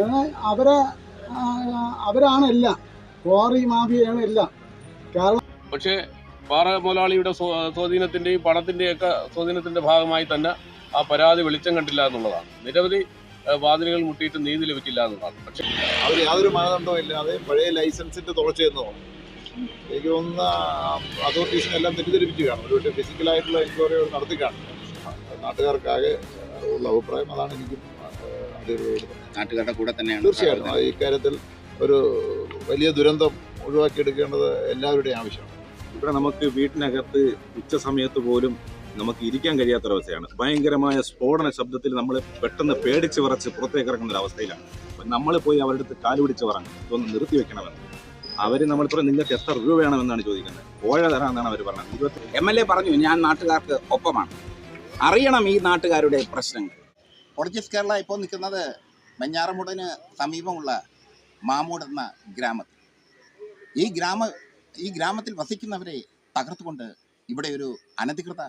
അങ്ങനെ അവരെ അവരാണ് എല്ലാം. ക്വാറി മാഫിയാണ് എല്ലാം. കാരണം പക്ഷേ പാറ മുതലാളിയുടെ സ്വാ- സ്വാധീനത്തിന്റെയും പണത്തിന്റെയും ഒക്കെ സ്വാധീനത്തിന്റെ ഭാഗമായി തന്നെ ആ പരാതി വെളിച്ചം കണ്ടില്ല എന്നുള്ളതാണ്. നിരവധി വാതിലുകൾ മുട്ടിയിട്ട് നീതി ലഭിച്ചില്ല എന്നുള്ളതാണ്. പക്ഷേ അവർ യാതൊരു മാനദണ്ഡവും ഇല്ലാതെ പഴയ ലൈസൻസിന്റെ തുടർച്ചയെന്നോ തോന്നുന്നു എനിക്ക് തോന്നുന്ന അതോറിറ്റീസിനെല്ലാം തെറ്റിദ്ധരിപ്പിക്കുകയാണ്. ഒരുപക്ഷെ ഫിസിക്കലായിട്ടുള്ള എൻക്വയറി നടത്തി കാണും നാട്ടുകാർക്കാകെ ഉള്ള അഭിപ്രായം അതാണ് എനിക്കും അധികൃതരോട് നാട്ടുകാരുടെ കൂടെ തന്നെയാണ് തീർച്ചയായിട്ടും. ഇക്കാര്യത്തിൽ ഒരു വലിയ ദുരന്തം ഒഴിവാക്കിയെടുക്കേണ്ടത് എല്ലാവരുടെയും ആവശ്യമാണ്. ഇവിടെ നമുക്ക് വീട്ടിനകത്ത് ഉച്ച സമയത്ത് പോലും നമുക്ക് ഇരിക്കാൻ കഴിയാത്ത കഴിയാത്തൊരവസ്ഥയാണ്. ഭയങ്കരമായ സ്ഫോടന ശബ്ദത്തിൽ നമ്മൾ പെട്ടെന്ന് പേടിച്ച് വിറച്ച് പുറത്തേക്ക് ഇറങ്ങുന്ന ഒരു അവസ്ഥയിലാണ്. നമ്മൾ പോയി അവരുടെ അടുത്ത് കാൽ പിടിച്ച് പറഞ്ഞു ഇതൊന്ന് നിർത്തി വെക്കണമെന്ന്. അവർ നമ്മളിപ്പോൾ നിങ്ങൾക്ക് എത്ര രൂപ വേണമെന്നാണ് ചോദിക്കുന്നത്. കോഴ തരാമെന്നാണ് അവർ പറഞ്ഞത്. ഇരുപത്തി എം എൽ എ പറഞ്ഞു ഞാൻ നാട്ടുകാർക്ക് ഒപ്പമാണ്. അറിയണം ഈ നാട്ടുകാരുടെ പ്രശ്നങ്ങൾ. പൊളിറ്റിക്സ് കേരള ഇപ്പോൾ നിൽക്കുന്നത് വെഞ്ഞാറമൂടിന് സമീപമുള്ള മാമൂട് എന്ന ഗ്രാമത്തിൽ. ഈ ഗ്രാമ ഈ ഗ്രാമത്തിൽ വസിക്കുന്നവരെ തകർത്തുകൊണ്ട് ഇവിടെ ഒരു അനധികൃത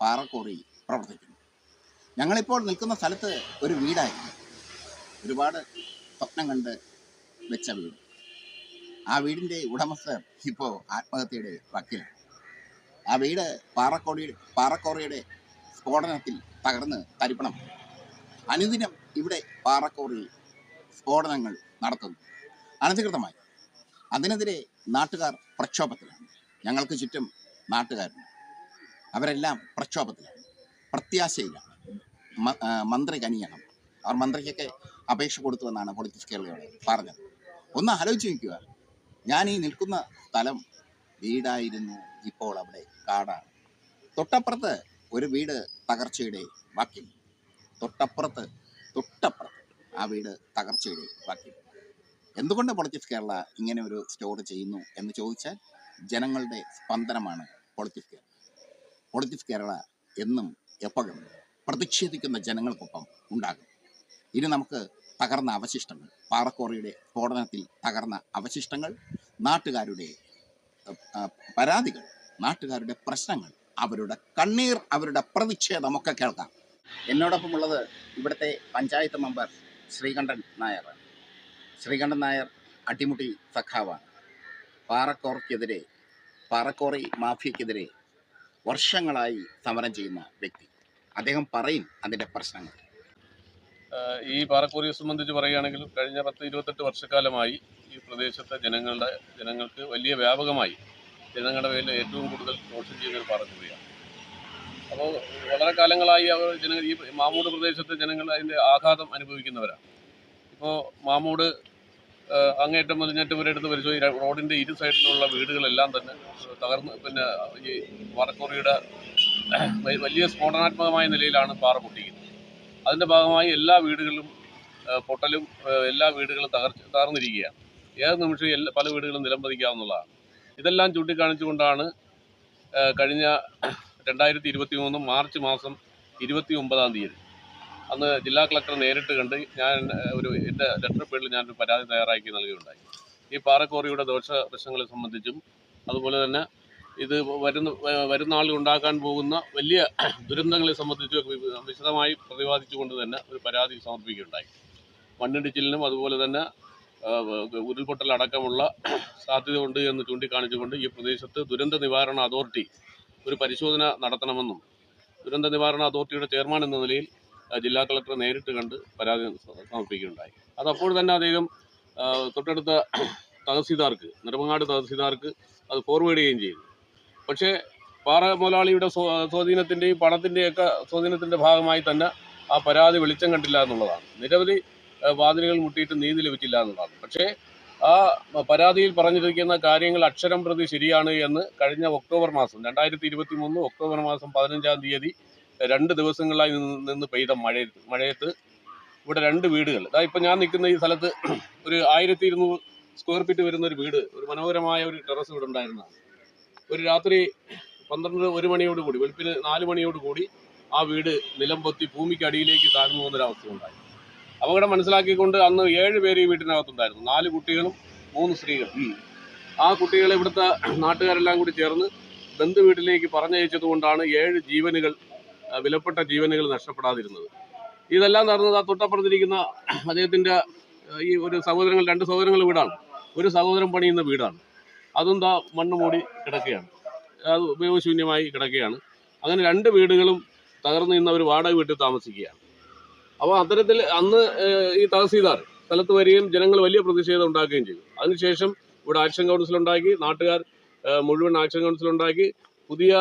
പാറക്കോറി പ്രവർത്തിക്കുന്നു. ഞങ്ങളിപ്പോൾ നിൽക്കുന്ന സ്ഥലത്ത് ഒരു വീടായിരുന്നു. ഒരുപാട് സ്വപ്നം കണ്ട് വെച്ച വീട്. ആ വീടിന്റെ ഉടമസ്ഥർ ഇപ്പോൾ ആത്മഹത്യയുടെ വക്കിലാണ്. ആ വീട് പാറക്കോടി പാറക്കോറിയുടെ സ്ഫോടനത്തിൽ തകർന്ന് തരിപ്പണം അനുദിനം ഇവിടെ പാറക്കോറിൽ സ്ഫോടനങ്ങൾ നടത്തുന്നു. അനധികൃതമായി. അതിനെതിരെ നാട്ടുകാർ പ്രക്ഷോഭത്തിലാണ്. ഞങ്ങൾക്ക് ചുറ്റും നാട്ടുകാരുണ്ട്. അവരെല്ലാം പ്രക്ഷോഭത്തിലാണ്. പ്രത്യാശയിലാണ്. മന്ത്രി കനിയണം അവർ മന്ത്രിക്കൊക്കെ അപേക്ഷ കൊടുത്തുവെന്നാണ് പൊളിറ്റിക്സ് കേരളയോട് പറഞ്ഞത്. ഒന്ന് ആലോചിച്ച് നോക്കുക. ഞാൻ ഈ നിൽക്കുന്ന സ്ഥലം വീടായിരുന്നു ഇപ്പോൾ അവിടെ കാടാണ്. തൊട്ടപ്പുറത്ത് ഒരു വീട് തകർച്ചയുടെ ബാക്കി തൊട്ടപ്പുറത്ത് തൊട്ടപ്പുറത്ത് ആ വീട് തകർച്ചയുടെ ബാക്കി എന്തുകൊണ്ട് പൊളിറ്റിക്സ് കേരള ഇങ്ങനെ ഒരു സ്റ്റോറി ചെയ്യുന്നു എന്ന് ചോദിച്ചാൽ ജനങ്ങളുടെ സ്പന്ദനമാണ് പൊളിറ്റിക്സ് കേരള പൊളിറ്റിക്സ് കേരള എന്നും എപ്പോഴും പ്രതിഷേധിക്കുന്ന ജനങ്ങൾക്കൊപ്പം ഉണ്ടാകും. ഇനി നമുക്ക് തകർന്ന അവശിഷ്ടങ്ങൾ പാറക്കോറിയുടെ സ്ഫോടനത്തിൽ തകർന്ന അവശിഷ്ടങ്ങൾ നാട്ടുകാരുടെ പരാതികൾ നാട്ടുകാരുടെ പ്രശ്നങ്ങൾ അവരുടെ കണ്ണീർ അവരുടെ പ്രതിഷേധമൊക്കെ കേൾക്കാം. എന്നോടൊപ്പമുള്ളത് ഇവിടുത്തെ പഞ്ചായത്ത് മെമ്പർ ശ്രീകണ്ഠൻ നായർ. ശ്രീകണ്ഠൻ നായർ അട്ടിമുട്ടി സഖാവാണ്. പാറക്കോറയ്ക്കെതിരെ പാറക്കോറി മാഫിയക്കെതിരെ വർഷങ്ങളായി സമരം ചെയ്യുന്ന വ്യക്തി. അദ്ദേഹം പറയും അതിന്റെ പ്രശ്നങ്ങൾ. ഈ പാറക്കോറിയെ സംബന്ധിച്ച് പറയുകയാണെങ്കിൽ കഴിഞ്ഞ പത്ത് ഇരുപത്തെട്ട് വർഷക്കാലമായി ഈ പ്രദേശത്തെ ജനങ്ങളുടെ ജനങ്ങൾക്ക് വലിയ വ്യാപകമായി ജനങ്ങളുടെ പേരിൽ ഏറ്റവും കൂടുതൽ ദോഷം ചെയ്യുന്ന ഒരു പാറക്കോറിയാണ്. അപ്പോൾ വളരെ കാലങ്ങളായി അവർ ജനങ്ങൾ ഈ മാമൂട് പ്രദേശത്തെ ജനങ്ങൾ അതിന്റെ ആഘാതം അനുഭവിക്കുന്നവരാണ്. ഇപ്പോൾ മാമൂട് അങ്ങേറ്റം മുതൽ ഇങ്ങേറ്റം വരെ എടുത്ത് പരിശോധി റോഡിന്റെ ഇരു സൈഡിലുള്ള വീടുകളെല്ലാം തന്നെ തകർന്ന് പിന്നെ ഈ വറക്കോറിയുടെ വലിയ സ്ഫോടനാത്മകമായ നിലയിലാണ് പാറ പൊട്ടിക്കുന്നത് അതിന്റെ ഭാഗമായി എല്ലാ വീടുകളിലും പൊട്ടലും എല്ലാ വീടുകളും തകർച്ച തകർന്നിരിക്കുകയാണ്. ഏത് നിമിഷവും എല്ലാ പല വീടുകളും നിലംപതിക്കാവുന്നതാണ്. ഇതെല്ലാം ചൂണ്ടിക്കാണിച്ചുകൊണ്ടാണ് കഴിഞ്ഞ രണ്ടായിരത്തി ഇരുപത്തി മൂന്ന് മാർച്ച് മാസം ഇരുപത്തി ഒമ്പതാം തീയതി. അന്ന് ജില്ലാ കളക്ടർ നേരിട്ട് കണ്ട് ഞാൻ ഒരു എന്റെ ലെറ്റർ പേരിൽ ഞാനൊരു പരാതി തയ്യാറാക്കി നൽകുകയുണ്ടായി. ഈ പാറക്കോറിയുടെ ദോഷ പ്രശ്നങ്ങളെ സംബന്ധിച്ചും അതുപോലെ തന്നെ ഇത് വരുന്ന വരുന്ന ആളിൽ ഉണ്ടാക്കാൻ പോകുന്ന വലിയ ദുരന്തങ്ങളെ സംബന്ധിച്ചും വിശദമായി പ്രതിപാദിച്ചുകൊണ്ട് തന്നെ ഒരു പരാതി സമർപ്പിക്കുകയുണ്ടായി. മണ്ണിടിച്ചിലിനും അതുപോലെ തന്നെ ഉരുൾപൊട്ടലടക്കമുള്ള സാധ്യത ഉണ്ട് എന്ന് ചൂണ്ടിക്കാണിച്ചുകൊണ്ട് ഈ പ്രദേശത്ത് ദുരന്ത നിവാരണ അതോറിറ്റി ഒരു പരിശോധന നടത്തണമെന്നും ദുരന്ത നിവാരണ അതോറിറ്റിയുടെ ചെയർമാൻ എന്ന നിലയിൽ ജില്ലാ കളക്ടറെ നേരിട്ട് കണ്ട് പരാതി സമർപ്പിക്കുകയുണ്ടായി. അത് അപ്പോൾ തന്നെ അദ്ദേഹം തൊട്ടടുത്ത തഹസീൽദാർക്ക് നെടുമങ്ങാട് തഹസീൽദാർക്ക് അത് ഫോർവേഡ് ചെയ്യുകയും ചെയ്തു. പക്ഷേ പാറ മുതലാളിയുടെ സ്വാ- സ്വാധീനത്തിന്റെയും പണത്തിന്റെയൊക്കെ സ്വാധീനത്തിന്റെ ഭാഗമായി തന്നെ ആ പരാതി വെളിച്ചം കണ്ടില്ല എന്നുള്ളതാണ്. നിരവധി വാതിലുകൾ മുട്ടിയിട്ട് നീതി ലഭിച്ചില്ല എന്നുള്ളതാണ്. പക്ഷേ ആ പരാതിയിൽ പറഞ്ഞിരിക്കുന്ന കാര്യങ്ങൾ അക്ഷരം പ്രതി ശരിയാണ് എന്ന് കഴിഞ്ഞ ഒക്ടോബർ മാസം രണ്ടായിരത്തി ഇരുപത്തി മൂന്ന് ഒക്ടോബർ മാസം പതിനഞ്ചാം തീയതി രണ്ട് ദിവസങ്ങളായി നിന്ന് പെയ്ത മഴയത്ത് മഴയത്ത് ഇവിടെ രണ്ട് വീടുകൾ. അതാ ഇപ്പം ഞാൻ നിൽക്കുന്ന ഈ സ്ഥലത്ത് ഒരു ആയിരത്തി ഇരുന്നൂറ് സ്ക്വയർ ഫീറ്റ് വരുന്ന ഒരു വീട് ഒരു മനോഹരമായ ഒരു ടെറസ് ഇവിടെ ഉണ്ടായിരുന്നതാണ്. ഒരു രാത്രി പന്ത്രണ്ട് ഒരു മണിയോട് കൂടി വെളുപ്പിന് നാല് മണിയോട് കൂടി ആ വീട് നിലം പൊത്തി ഭൂമിക്ക് അടിയിലേക്ക് താഴ്ന്നു പോകുന്നൊരവസ്ഥ ഉണ്ടായി. അപകടം മനസ്സിലാക്കിക്കൊണ്ട് അന്ന് ഏഴ് പേര് ഈ വീട്ടിനകത്തുണ്ടായിരുന്നു. നാല് കുട്ടികളും മൂന്ന് സ്ത്രീകളും. ആ കുട്ടികളെ ഇവിടുത്തെ നാട്ടുകാരെല്ലാം കൂടി ചേർന്ന് ബന്ധു വീട്ടിലേക്ക് പറഞ്ഞയച്ചത് കൊണ്ടാണ് ഏഴ് ജീവനുകൾ വിലപ്പെട്ട ജീവനുകൾ നഷ്ടപ്പെടാതിരുന്നത്. ഇതെല്ലാം നടന്നത് ആ തൊട്ടപ്പുറത്തിരിക്കുന്ന അദ്ദേഹത്തിന്റെ ഈ ഒരു സഹോദരങ്ങൾ രണ്ട് സഹോദരങ്ങൾ വീടാണ്. ഒരു സഹോദരൻ പണിയുന്ന വീടാണ്. അതും ദാ മണ്ണ് മൂടി കിടക്കുകയാണ്. അത് ഉപയോഗശൂന്യമായി കിടക്കുകയാണ്. അങ്ങനെ രണ്ട് വീടുകളും തകർന്നു നിന്ന് അവർ വാടക വീട്ടിൽ താമസിക്കുകയാണ്. അപ്പോൾ അത്തരത്തിൽ അന്ന് ഈ തഹസീൽദാർ സ്ഥലത്ത് വരികയും ജനങ്ങൾ വലിയ പ്രതിഷേധം ഉണ്ടാക്കുകയും ചെയ്തു. അതിനുശേഷം ഇവിടെ ആക്ഷൻ കൗൺസിൽ ഉണ്ടാക്കി നാട്ടുകാർ മുഴുവൻ ആക്ഷൻ കൗൺസിൽ ഉണ്ടാക്കി. പുതിയ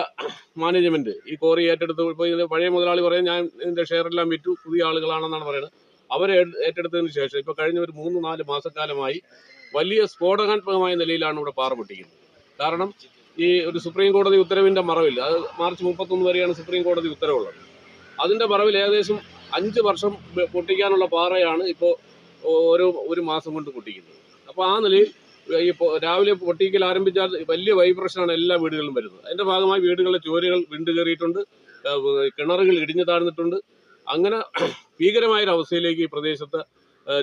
മാനേജ്മെന്റ് ഈ കോറി ഏറ്റെടുത്ത് ഇപ്പോൾ ഇത് പഴയ മുതലാളി പറയാൻ ഞാൻ ഇതിന്റെ ഷെയറെല്ലാം വിറ്റു പുതിയ ആളുകളാണെന്നാണ് പറയുന്നത്. അവരെ ഏറ്റെടുത്തതിന് ശേഷം ഇപ്പോൾ കഴിഞ്ഞ ഒരു മൂന്ന് നാല് മാസക്കാലമായി വലിയ സ്ഫോടകാത്മകമായ നിലയിലാണ് ഇവിടെ പാറ പൊട്ടിക്കുന്നത് കാരണം ഈ ഒരു സുപ്രീം കോടതി ഉത്തരവിന്റെ മറവിൽ അത് മാർച്ച് മുപ്പത്തൊന്ന് വരെയാണ് സുപ്രീം കോടതി ഉത്തരവുള്ളത്. അതിന്റെ മറവിൽ ഏകദേശം അഞ്ച് വർഷം പൊട്ടിക്കാനുള്ള പാറയാണ് ഇപ്പോൾ ഓരോ ഒരു മാസം കൊണ്ട് പൊട്ടിക്കുന്നത്. അപ്പോൾ ആ നിലയിൽ ഈ രാവിലെ പൊട്ടിക്കൽ ആരംഭിച്ചാൽ വലിയ വൈബ്രേഷനാണ് എല്ലാ വീടുകളിലും വരുന്നത്. അതിന്റെ ഭാഗമായി വീടുകളിലെ ചോരുകൾ വിണ്ടു കയറിയിട്ടുണ്ട് കിണറുകൾ ഇടിഞ്ഞു താഴ്ന്നിട്ടുണ്ട്. അങ്ങനെ ഭീകരമായൊരവസ്ഥയിലേക്ക് ഈ പ്രദേശത്ത്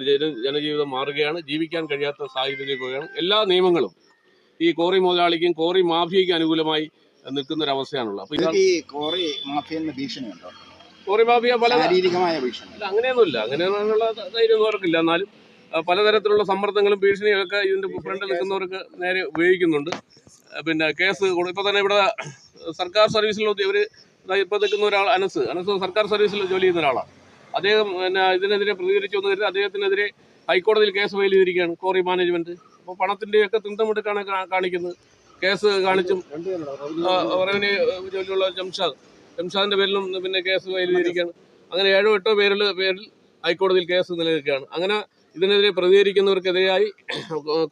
ജന ജനജീവിതം മാറുകയാണ്. ജീവിക്കാൻ കഴിയാത്ത സാഹചര്യത്തിലേക്ക് പോവുകയാണ് എല്ലാ നിയമങ്ങളും ഈ കോറി മുതലാളിക്കും കോറി മാഫിയയ്ക്കും അനുകൂലമായി നിൽക്കുന്ന ഒരു അവസ്ഥയാണുള്ളത് അപ്പോൾ ഈ കോറി മാഫിയ ഭീഷണിയുണ്ടോ? കോറി മാഫിയ പല ശാരീരികമായ ഭീഷണി അല്ല അങ്ങനെയൊന്നുമില്ല. അങ്ങനെയുള്ള ധൈര്യമൊന്നും അവർക്കില്ല എന്നാലും പലതരത്തിലുള്ള സമ്മർദ്ദങ്ങളും ഭീഷണിയൊക്കെ ഇതിന്റെ ഫ്രണ്ടിൽ നിൽക്കുന്നവർക്ക് നേരെ ഉപയോഗിക്കുന്നുണ്ട്. പിന്നെ കേസ് ഇപ്പൊ തന്നെ ഇവിടെ സർക്കാർ സർവീസിൽ ഇവർ ഇപ്പൊ നിൽക്കുന്ന ഒരാൾ അനസ്. അനസ് സർക്കാർ സർവീസിൽ ജോലി ചെയ്യുന്ന ഒരാളാണ്. അദ്ദേഹം പിന്നെ ഇതിനെതിരെ പ്രതികരിച്ചു വന്നു കരുതി അദ്ദേഹത്തിനെതിരെ ഹൈക്കോടതിയിൽ കേസ് ഫയൽ ചെയ്തിരിക്കുകയാണ് കോറി മാനേജ്മെന്റ്. അപ്പോൾ പണത്തിന്റെ ഒക്കെ തിന്തമെടുക്കാണ് കാണിക്കുന്നത്. കേസ് കാണിച്ചും റവന്യൂ ജോലിയുള്ള ജംഷാദ്. ജംഷാദിന്റെ പേരിലും പിന്നെ കേസ് ഫയൽ ചെയ്തിരിക്കുകയാണ്. അങ്ങനെ ഏഴോ എട്ടോ പേരിൽ പേരിൽ ഹൈക്കോടതിയിൽ കേസ് നിലനിൽക്കുകയാണ്. അങ്ങനെ ഇതിനെതിരെ പ്രതികരിക്കുന്നവർക്കെതിരായി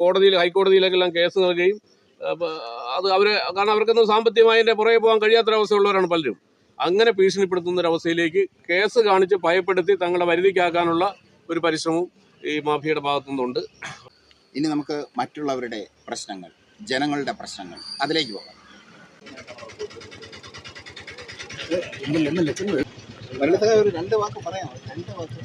കോടതിയിൽ ഹൈക്കോടതിയിലേക്കെല്ലാം കേസ് നൽകുകയും അത് അവരെ കാരണം അവർക്കൊന്നും സാമ്പത്തികമായി അതിന്റെ പുറകെ പോകാൻ കഴിയാത്തൊരവസ്ഥയുള്ളവരാണ് പലരും. അങ്ങനെ ഭീഷണിപ്പെടുത്തുന്ന ഒരവസ്ഥയിലേക്ക് അവസ്ഥയിലേക്ക് കേസ് കാണിച്ച് ഭയപ്പെടുത്തി തങ്ങളുടെ വരുതിക്കാക്കാനുള്ള ഒരു പരിശ്രമവും ഈ മാഫിയയുടെ ഭാഗത്തുനിന്നുണ്ട്. ഇനി നമുക്ക് മറ്റുള്ളവരുടെ പ്രശ്നങ്ങൾ ജനങ്ങളുടെ പ്രശ്നങ്ങൾ അതിലേക്ക് പോകാം. വെള്ളത്തെ ഒരു രണ്ട് വാക്ക് പറയാം രണ്ട് വാക്ക്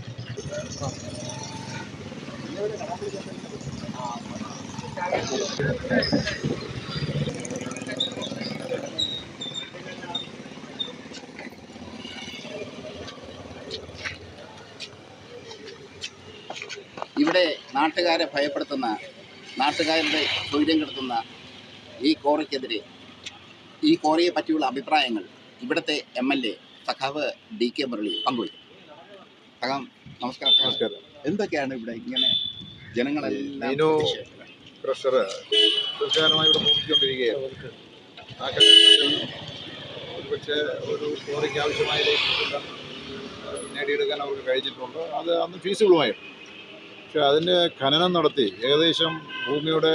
ഇവിടെ നാട്ടുകാരെ ഭയപ്പെടുത്തുന്ന നാട്ടുകാരുടെ തൊഴിലും കെടുത്തുന്ന ഈ കോറിക്കെതിരെ ഈ കോറിയെ പറ്റിയുള്ള അഭിപ്രായങ്ങൾ ഇവിടുത്തെ എം എൽ എ സഖാവ് ഡി കെ മുരളി പങ്കുവയ്ക്കും. സഖാം നമസ്കാരം. നമസ്കാരം. എന്തൊക്കെയാണ് ഇവിടെ ഇങ്ങനെ ജനങ്ങളെ ഇവിടെ ആ ഒരുപക്ഷെ ഒരു കോറിക്ക് ആവശ്യമായ നേടിയെടുക്കാൻ അവർക്ക് കഴിഞ്ഞിട്ടുണ്ട്. അത് അന്ന് ഫീസിബിളുമായിരുന്നു പക്ഷെ അതിന്റെ ഖനനം നടത്തി ഏകദേശം ഭൂമിയുടെ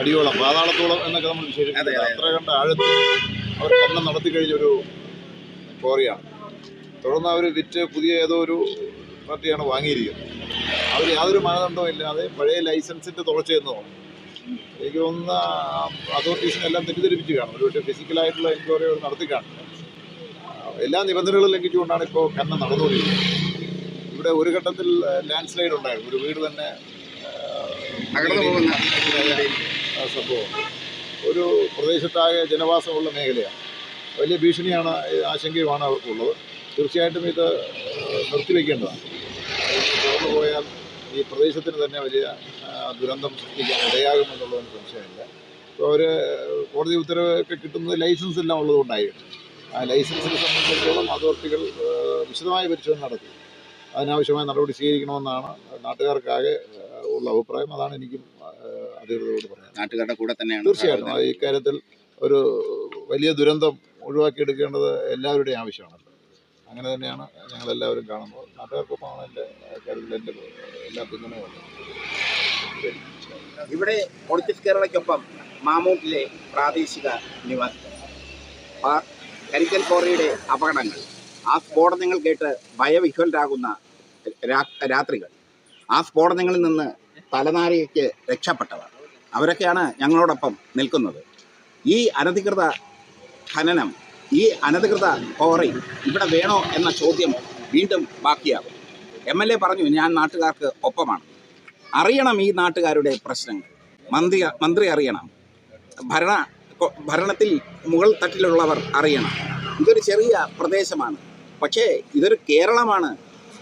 അടിയോളം പാതാളത്തോളം എന്നൊക്കെ നമ്മൾ വിശേഷിക്കുന്നത് അതെ. അത്ര കണ്ട ആഴത്തിൽ അവർ ഭരണം നടത്തി കഴിഞ്ഞൊരു കോറിയാണ് തുടർന്ന് അവർ വിറ്റ് പുതിയ ഏതോ ഒരു പാർട്ടിയാണ് വാങ്ങിയിരിക്കുന്നത്. അവർ യാതൊരു മാനദണ്ഡവും ഇല്ലാതെ പഴയ ലൈസൻസിന്റെ തുടർച്ചയെന്ന് തോന്നുന്നു എനിക്ക് തോന്നുന്ന അതോറിറ്റീസിനെല്ലാം തെറ്റിദ്ധരിപ്പിച്ച് കാണും ഒരുപക്ഷെ ഫിസിക്കലായിട്ടുള്ള എൻക്വയറി അവർ നടത്തി കാണും എല്ലാ നിബന്ധനകളും ലംഘിച്ചുകൊണ്ടാണ് ഇപ്പോൾ ഖനനം നടന്നുകൊണ്ടിരിക്കുന്നത്. ഇവിടെ ഒരു ഘട്ടത്തിൽ ലാൻഡ് സ്ലൈഡ് ഉണ്ടായിരുന്നു. ഒരു വീട് തന്നെ സംഭവം. ഒരു പ്രദേശത്താകെ ജനവാസമുള്ള മേഖലയാണ്. വലിയ ഭീഷണിയാണ് ആശങ്കയുമാണ് അവർക്കുള്ളത് തീർച്ചയായിട്ടും ഇത് നിർത്തിവെക്കേണ്ടതാണ്. തുറന്നു പോയാൽ ഈ പ്രദേശത്തിന് തന്നെ വലിയ ദുരന്തം സൃഷ്ടിക്കാൻ ഇടയാകുമെന്നുള്ളതിന് സംശയമില്ല. ഇപ്പോൾ അവർ കോടതി ഉത്തരവൊക്കെ കിട്ടുന്നത് ലൈസൻസ് എല്ലാം ഉള്ളതുകൊണ്ടായിരുന്നു ആ ലൈസൻസിനെ സംബന്ധിച്ചിടത്തോളം അതോറിറ്റികൾ വിശദമായ പരിശോധന നടത്തി. അതിനാവശ്യമായ നടപടി സ്വീകരിക്കണമെന്നാണ് നാട്ടുകാർക്കാകെ ഉള്ള അഭിപ്രായം. അതാണ് എനിക്കും അധികൃതരോട് പറയാം. നാട്ടുകാരുടെ കൂടെ തന്നെയാണ് തീർച്ചയായിട്ടും. ഇക്കാര്യത്തിൽ ഒരു വലിയ ദുരന്തം ഒഴിവാക്കിയെടുക്കേണ്ടത് എല്ലാവരുടെയും ആവശ്യമാണല്ലോ. അങ്ങനെ തന്നെയാണ് ഞങ്ങളെല്ലാവരും കാണുമ്പോൾ കാണുന്നത്. നാട്ടുകാർക്കൊപ്പമാണ് എന്റെ കാര്യത്തിൽ എന്റെ എല്ലാ പിന്തുണയുള്ളത് ഇവിടെ പൊളിറ്റിക്സ് കേരളയ്ക്കൊപ്പം മാമൂട്ടിലെ പ്രാദേശിക നിവാസികൾ. കരിക്കൽ കോറിയുടെ അപകടങ്ങൾ. ആ സ്ഫോടനങ്ങൾ കേട്ട് ഭയവിഹ്വലരാകുന്ന രാത്രികൾ. ആ സ്ഫോടനങ്ങളിൽ നിന്ന് തലനാരികയ്ക്ക് രക്ഷപ്പെട്ടവർ. അവരൊക്കെയാണ് ഞങ്ങളോടൊപ്പം നിൽക്കുന്നത്. ഈ അനധികൃത ഖനനം ഈ അനധികൃത കോറി ഇവിടെ വേണോ എന്ന ചോദ്യം വീണ്ടും ബാക്കിയാകും. എം എൽ എ പറഞ്ഞു ഞാൻ നാട്ടുകാർക്ക് ഒപ്പമാണ്. അറിയണം ഈ നാട്ടുകാരുടെ പ്രശ്നങ്ങൾ. മന്ത്രി മന്ത്രി അറിയണം. ഭരണ ഭരണത്തിൽ മുകൾ തട്ടിലുള്ളവർ അറിയണം. ഇതൊരു ചെറിയ പ്രദേശമാണ്. പക്ഷേ ഇതൊരു കേരളമാണ്.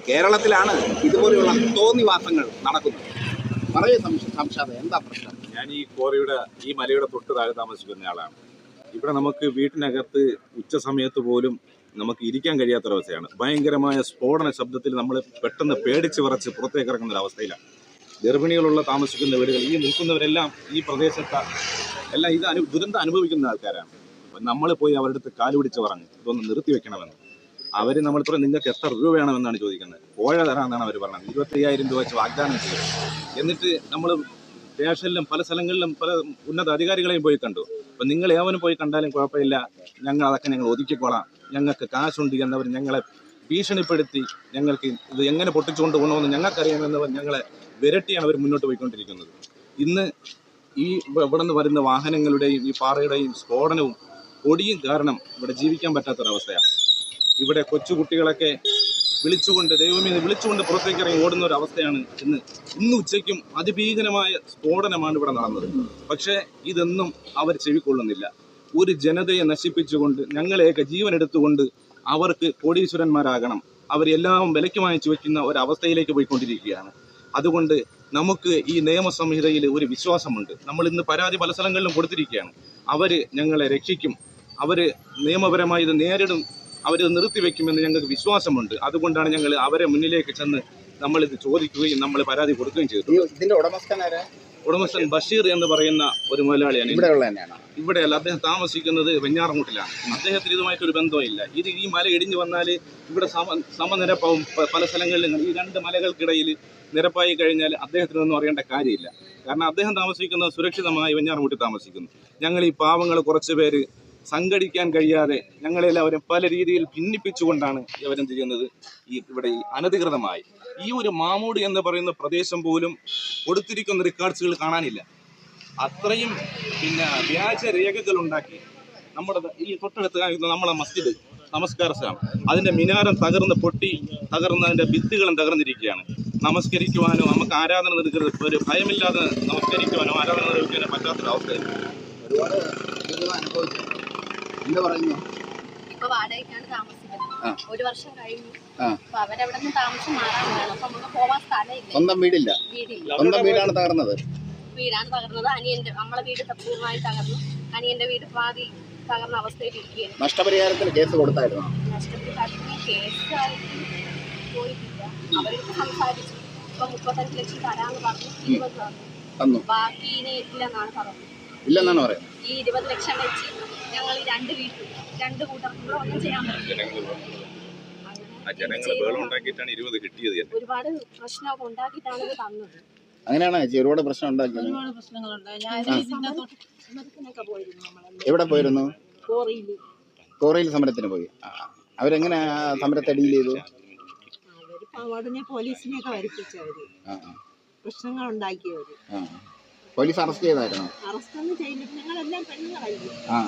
കേരളത്തിലാണ് ഇതുപോലെയുള്ള തോന്നിവാസങ്ങൾ നടക്കുന്നത്. പറയൂ സംശാദ എന്താ പ്രശ്നം? ഞാൻ ഈ കോറിയുടെ ഈ മലയുടെ തൊട്ട് താഴെ താമസിക്കുന്ന ആളാണ്. ഇവിടെ നമുക്ക് വീട്ടിനകത്ത് ഉച്ച സമയത്ത് പോലും നമുക്ക് ഇരിക്കാൻ കഴിയാത്തൊരവസ്ഥയാണ് ഭയങ്കരമായ സ്ഫോടന ശബ്ദത്തിൽ നമ്മൾ പെട്ടെന്ന് പേടിച്ച് വിറച്ച് പുറത്തേക്ക് ഇറങ്ങുന്ന ഒരവസ്ഥയിലാണ്. ഗർഭിണികളുള്ള താമസിക്കുന്ന വീടുകൾ ഈ നിൽക്കുന്നവരെല്ലാം ഈ പ്രദേശത്ത് എല്ലാം ഇത് അനു ദുരന്തം അനുഭവിക്കുന്ന ആൾക്കാരാണ്. നമ്മൾ പോയി അവരുടെ അടുത്ത് കാലുപിടിച്ച് പറഞ്ഞു ഇതൊന്ന് നിർത്തി വെക്കണമെന്ന് അവർ നമ്മൾ ഇത്ര നിങ്ങൾക്ക് എത്ര രൂപ വേണമെന്നാണ് ചോദിക്കുന്നത്. കോഴ തരാമെന്നാണ് അവർ പറഞ്ഞത്. ഇരുപത്തി അയ്യായിരം രൂപ വെച്ച് വാഗ്ദാനം ചെയ്തു. എന്നിട്ട് നമ്മൾ സ്റ്റേഷനിലും പല സ്ഥലങ്ങളിലും പല ഉന്നത അധികാരികളെയും പോയി കണ്ടു. അപ്പം നിങ്ങൾ ഏവനും പോയി കണ്ടാലും കുഴപ്പമില്ല. ഞങ്ങൾ അതൊക്കെ ഞങ്ങൾ ഒതുക്കിക്കോളാം. ഞങ്ങൾക്ക് കാശുണ്ട് എന്നവർ ഞങ്ങളെ ഭീഷണിപ്പെടുത്തി ഞങ്ങൾക്ക് ഇത് എങ്ങനെ പൊട്ടിച്ചുകൊണ്ട് പോകണമെന്ന് ഞങ്ങൾക്കറിയാമെന്നവർ ഞങ്ങളെ വിരട്ടിയാണ് അവർ മുന്നോട്ട് പോയിക്കൊണ്ടിരിക്കുന്നത്. ഇന്ന് ഈ ഇവ- ഇവിടെ നിന്ന് വരുന്ന വാഹനങ്ങളുടെയും ഈ പാറയുടെയും സ്ഫോടനവും പൊടിയും കാരണം ഇവിടെ ജീവിക്കാൻ പറ്റാത്തൊരവസ്ഥയാണ്. ഇവിടെ കൊച്ചുകുട്ടികളൊക്കെ വിളിച്ചുകൊണ്ട് ദൈവമേ വിളിച്ചുകൊണ്ട് പുറത്തേക്ക് ഇറങ്ങി ഓടുന്ന ഒരു അവസ്ഥയാണ് ഇന്ന്. ഇന്ന് ഉച്ചയ്ക്കും അതിഭീകരമായ സ്ഫോടനമാണ് ഇവിടെ നടന്നത്. പക്ഷേ ഇതൊന്നും അവർ ചെവിക്കൊള്ളുന്നില്ല. ഒരു ജനതയെ നശിപ്പിച്ചുകൊണ്ട് ഞങ്ങളെയൊക്കെ ജീവൻ എടുത്തുകൊണ്ട് അവർക്ക് കോടീശ്വരന്മാരാകണം. അവരെല്ലാം വിലയ്ക്ക് വാങ്ങിച്ചു വെക്കുന്ന അവസ്ഥയിലേക്ക് പോയിക്കൊണ്ടിരിക്കുകയാണ്. അതുകൊണ്ട് നമുക്ക് ഈ നിയമസംഹിതയിൽ ഒരു വിശ്വാസമുണ്ട്. നമ്മൾ ഇന്ന് പരാതി പല സ്ഥലങ്ങളിലും കൊടുത്തിരിക്കുകയാണ്. അവർ ഞങ്ങളെ രക്ഷിക്കും. അവർ നിയമപരമായി ഇത് നേരിടും അവരിത് നിർത്തിവെക്കുമെന്ന് ഞങ്ങൾക്ക് വിശ്വാസമുണ്ട്. അതുകൊണ്ടാണ് ഞങ്ങൾ അവരെ മുന്നിലേക്ക് ചെന്ന് ഇത് ചോദിക്കുകയും നമ്മൾ പരാതി കൊടുക്കുകയും ചെയ്തു ഇതിന്റെ ഉടമസ്ഥനാരാ ഉടമസ്ഥൻ ബഷീർ എന്ന് പറയുന്ന ഒരു മുതലാളിയാണ് ഇവിടെ ഉള്ള തന്നെയാണോ? ഇവിടെയല്ല അദ്ദേഹം താമസിക്കുന്നത് വെഞ്ഞാറമൂട്ടിലാണ്. അദ്ദേഹത്തിന് ഇതുമായിട്ടൊരു ബന്ധമില്ല ഇത് ഈ മല ഇടിഞ്ഞു വന്നാൽ ഇവിടെ സമ സമനിരപ്പാവും. പല സ്ഥലങ്ങളിലും ഈ രണ്ട് മലകൾക്കിടയിൽ നിരപ്പായി കഴിഞ്ഞാൽ അദ്ദേഹത്തിന് ഒന്നും അറിയേണ്ട കാര്യമില്ല. കാരണം അദ്ദേഹം താമസിക്കുന്നത് സുരക്ഷിതമായി വെഞ്ഞാറമൂട്ടിൽ താമസിക്കുന്നു. ഞങ്ങൾ ഈ പാവങ്ങൾ കുറച്ച് പേര് സംഘടിക്കാൻ കഴിയാതെ ഞങ്ങളെല്ലാവരും പല രീതിയിൽ ഭിന്നിപ്പിച്ചുകൊണ്ടാണ് ഇവരെന്ത് ചെയ്യുന്നത്? ഈ ഇവിടെ ഈ അനധികൃതമായി. ഈ ഒരു മാമൂട് എന്ന് പറയുന്ന പ്രദേശം പോലും കൊടുത്തിരിക്കുന്ന റെക്കോർഡ്സുകൾ കാണാനില്ല. അത്രയും പിന്നെ വ്യാജ രേഖകൾ ഉണ്ടാക്കി നമ്മുടെ ഈ തൊട്ടടുത്ത് കാണിക്കുന്ന നമ്മളെ മസ്ജിദ് നമസ്കാര സ്ഥലം അതിന്റെ മിനാരം തകർന്ന് പൊട്ടി തകർന്ന് അതിന്റെ ഭിത്തികളും തകർന്നിരിക്കുകയാണ്. നമസ്കരിക്കുവാനോ നമുക്ക് ആരാധന നൽകരുത്. ഒരു ഭയമില്ലാതെ നമസ്കരിക്കുവാനോ ആരാധന നിർവഹിക്കാനോ പറ്റാത്തൊരവസ്ഥയാണ് ഒരുപാട് അനുഭവിച്ചു എന്താ പറയുന്നു? ഇപ്പൊ വാടകയ്ക്കാണ് താമസിക്കുന്നത്. ഒരു വർഷം കഴിഞ്ഞു. ആ. അപ്പൊ അവരവിടെ നിന്ന് താമസം മാറാൻ വേണം അപ്പൊ നമുക്ക് പോവാൻ സ്ഥലമില്ല. സ്വന്തം വീടില്ല. വീടില്ല. സ്വന്തം വീടാണ് തകർന്നത്. വീടാണ് തകർന്നത്. അനിയന്റെ നമ്മളെ വീട് പൂർണമായി തകർന്നു. അനിയന്റെ വീട് പാതി തകർന്ന അവസ്ഥയിൽ ഇരിക്കുകയാണ്. നഷ്ടപരിഹാരത്തിന് കേസ് കൊടുത്തായിരുന്നു? നഷ്ടപരിഹാരത്തിന് കേസ് പോയിട്ടില്ല. അവരോട് സംസാരിച്ചു. ഇപ്പൊ മുപ്പത്തഞ്ച് ലക്ഷം തരാന്ന് പറഞ്ഞു. ഇരുപത് തന്നു. തന്നു. ബാക്കി ഇനി ഇല്ലെന്നാണ് പറഞ്ഞത്. ഇല്ലെന്നാണ് പറയുന്നത്. ഈ ഇരുപത് ലക്ഷം വെച്ച് ഞങ്ങൾ ഈ രണ്ട് വീട്ടിൽ രണ്ട് കൂട്ടർക്കുള്ള ഒന്നും ചെയ്യാൻ തന്നെ. ഒരുപാട് പ്രശ്നമൊക്കെ ഉണ്ടാക്കിയിട്ടാണ് ഇത് തന്നത്. അങ്ങനെയാണ്? ചേച്ചി ഒരുപാട് പ്രശ്നം ഉണ്ടാക്കിയത് എവിടെ പോയിരുന്നു? കോറിയിൽ. കോറയിൽ സമരത്തിന് പോയി. അവരെങ്ങനെ ആ സമരത്തെ ഡീൽ ചെയ്തു? പോലീസിനെയൊക്കെ വരിപ്പിച്ചവര്. പ്രശ്നങ്ങൾ ഉണ്ടാക്കിയവര്. ആ. പോലീസ് അറസ്റ്റ് ചെയ്തായിരുന്നു? ആ.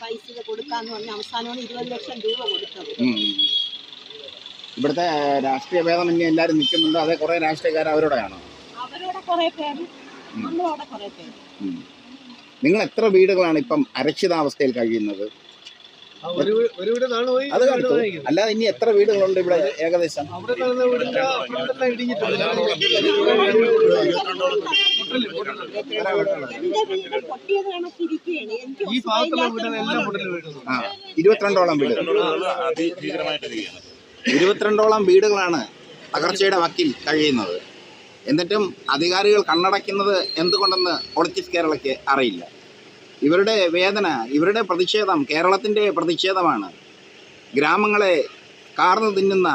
പൈസ കൊടുക്കാന്ന് പറഞ്ഞ് അവസാനമാണ് ഇരുപത് ലക്ഷം രൂപ കൊടുത്തത്. ഇവിടുത്തെ രാഷ്ട്രീയ ഭേദം ഇനി എല്ലാരും നിൽക്കുന്നുണ്ട്? അതേ കുറെ രാഷ്ട്രീയക്കാർ അവരോടെയാണോ? അവരോടെ കുറെ പേര്. നമ്മളോടെ കുറെ പേര്. നിങ്ങൾ എത്ര വീടുകളാണ് ഇപ്പം അരക്ഷിതാവസ്ഥയിൽ കഴിയുന്നത് ഒരു ഒരു വീടാണ് പോയി അത് കണ്ടു. അല്ലാതെ ഇനി എത്ര വീടുകളുണ്ട് ഇവിടെ ഏകദേശം? ഇരുപത്തിരണ്ടോളം വീട്. ഇരുപത്തിരണ്ടോളം വീടുകളാണ് തകർച്ചയുടെ വക്കിൽ കഴിയുന്നത്. എന്നിട്ടും അധികാരികൾ കണ്ണടയ്ക്കുന്നത് എന്തുകൊണ്ടെന്ന് പൊളിറ്റിക്സ് കേരളയ്ക്ക് അറിയില്ല. ഇവരുടെ വേദന ഇവരുടെ പ്രതിഷേധം കേരളത്തിന്റെ പ്രതിഷേധമാണ്. ഗ്രാമങ്ങളെ കാർന്നു തിന്നുന്ന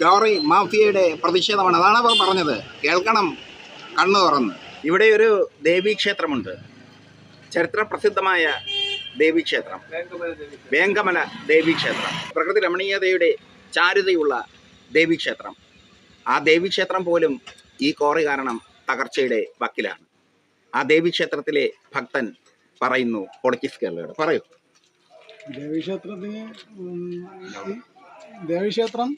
ക്വാറി മാഫിയയുടെ പ്രതിഷേധമാണ്. അതാണ് അവർ പറഞ്ഞത്. കേൾക്കണം കണ്ണു തുറന്ന്. ഇവിടെ ഒരു ദേവീക്ഷേത്രമുണ്ട് ചരിത്ര പ്രസിദ്ധമായ ദേവീക്ഷേത്രം വേങ്കമല ദേവീക്ഷേത്രം പ്രകൃതി രമണീയതയുടെ ചാരുതയുള്ള ദേവീക്ഷേത്രം ആ ദേവീക്ഷേത്രം പോലും ഈ കോറി കാരണം തകർച്ചയുടെ വക്കിലാണ്. ആ ദേവീക്ഷേത്രത്തിലെ ഭക്തൻ പറയുന്നു. പൊളിറ്റിക്സ് കേരളയുടെ. പറയൂ. ദേവീക്ഷേത്രത്തിന് ദേവീക്ഷേത്രം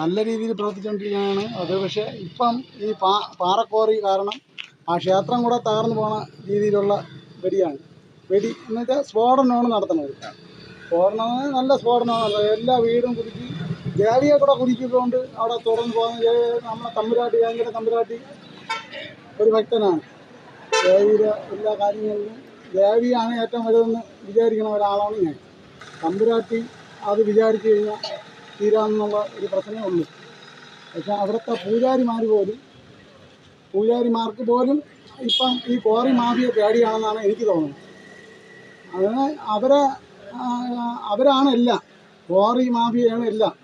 നല്ല രീതിയിൽ പ്രവർത്തിച്ചുകൊണ്ടിരിക്കുകയാണ്. അത് പക്ഷേ ഇപ്പം ഈ പാ പാറക്കോറി കാരണം ആ ക്ഷേത്രം കൂടെ തകർന്നു പോണ രീതിയിലുള്ള വെടിയാണ്. വെടി എന്ന് വെച്ചാൽ സ്ഫോടനമാണ് നടത്തുന്നത്. സ്ഫോടനം നല്ല സ്ഫോടനമാണ്. എല്ലാ വീടും കുടിക്കും ദേവിയെ കൂടെ കുടിക്കുന്നതുകൊണ്ട് അവിടെ തുറന്നു പോകുന്ന നമ്മളെ തമ്പുരാട്ടി ഭയങ്കര തമ്പുരാട്ടി ഒരു ഭക്തനാണ്. ദേവിയുടെ എല്ലാ കാര്യങ്ങളിലും ദേവിയാണ് ഏറ്റവും വലുതെന്ന് വിചാരിക്കുന്ന ഒരാളാണ് ഞാൻ. തമ്പുരാട്ടി അത് വിചാരിച്ചു കഴിഞ്ഞാൽ തീരാമെന്നുള്ള ഒരു പ്രശ്നമേ ഉള്ളൂ. പക്ഷെ അവിടുത്തെ പൂജാരിമാർ പോലും പൂജാരിമാർക്ക് പോലും ഇപ്പം ഈ കോറി മാഫിയ പേടിയാണെന്നാണ് എനിക്ക് തോന്നുന്നത്. അതിന് അവരെ അവരാണ് എല്ലാം. കോറി മാഫിയാണ് എല്ലാം.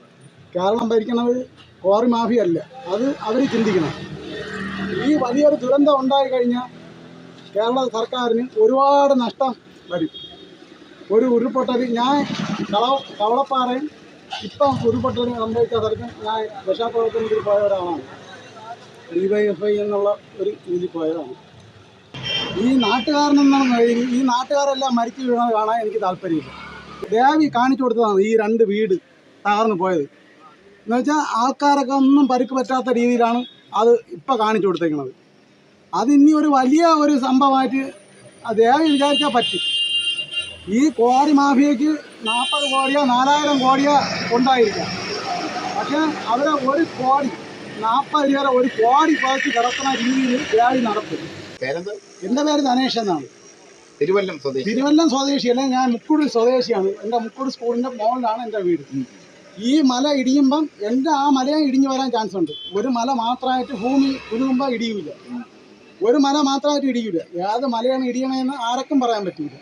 കേരളം ഭരിക്കണത് കോറി മാഫിയ അല്ല. അത് അവർ ചിന്തിക്കണം. ഈ വലിയൊരു ദുരന്തം ഉണ്ടായി കഴിഞ്ഞാൽ കേരള സർക്കാരിന് ഒരുപാട് നഷ്ടം വരും. ഒരു ഉരുൾപൊട്ടൽ ഞാൻ കള കവളപ്പാറയും ഇപ്പം ഉരുൾപൊട്ടൽ സംഭവിച്ച സ്ഥലത്തും ഞാൻ രക്ഷാപ്രവർത്തനത്തിൽ പോയ ഒരാളാണ്. ഡി വൈ എഫ് ഐ എന്നുള്ള ഒരു രീതി പോയതാണ് ഈ നാട്ടുകാരനെന്നാണ് നിലയിൽ ഈ നാട്ടുകാരെല്ലാം മരിച്ചു വീണത് കാണാൻ എനിക്ക് താല്പര്യമില്ല. ദേവി കാണിച്ചു കൊടുത്തതാണ് ഈ രണ്ട് വീട് തകർന്നു പോയത്. എന്നുവെച്ചാൽ ആൾക്കാരൊക്കെ ഒന്നും പരിക്ക് പറ്റാത്ത രീതിയിലാണ് അത് ഇപ്പം കാണിച്ചു കൊടുത്തേക്കുന്നത് അതിനി ഒരു വലിയ ഒരു സംഭവമായിട്ട് അദ്ദേഹം വിചാരിക്കാൻ പറ്റും. ഈ കോടി മാഫിയയ്ക്ക് നാൽപ്പത് കോടിയോ നാലായിരം കോടിയോ ഉണ്ടായിരിക്കാം. പക്ഷേ അവരെ ഒരു കോടി നാൽപ്പത് രൂപ ഒരു കോടി പതിച്ച് കിടക്കുന്ന രീതിയിൽ വ്യാഴി നടത്തും. എന്റെ പേര് ധനേഷ് എന്നാണ്. തിരുവല്ലം സ്വദേശി. തിരുവല്ലം സ്വദേശിയല്ല ഞാൻ മുക്കൂട് സ്വദേശിയാണ്. എന്റെ മുക്കൂട് സ്കൂളിന്റെ മുകളിലാണ് എന്റെ വീട്. ഈ മല ഇടിയുമ്പം എന്റെ ആ മലയെ ഇടിഞ്ഞു വരാൻ ചാൻസ് ഉണ്ട്. ഒരു മല മാത്രമായിട്ട് ഭൂമി ഉരുകുമ്പോൾ ഇടിയൂല. ഒരു മല മാത്രമായിട്ട് ഇടിക്കില്ല ഏത് മലയാണ് ഇടിയണമെന്ന് ആർക്കും പറയാൻ പറ്റില്ല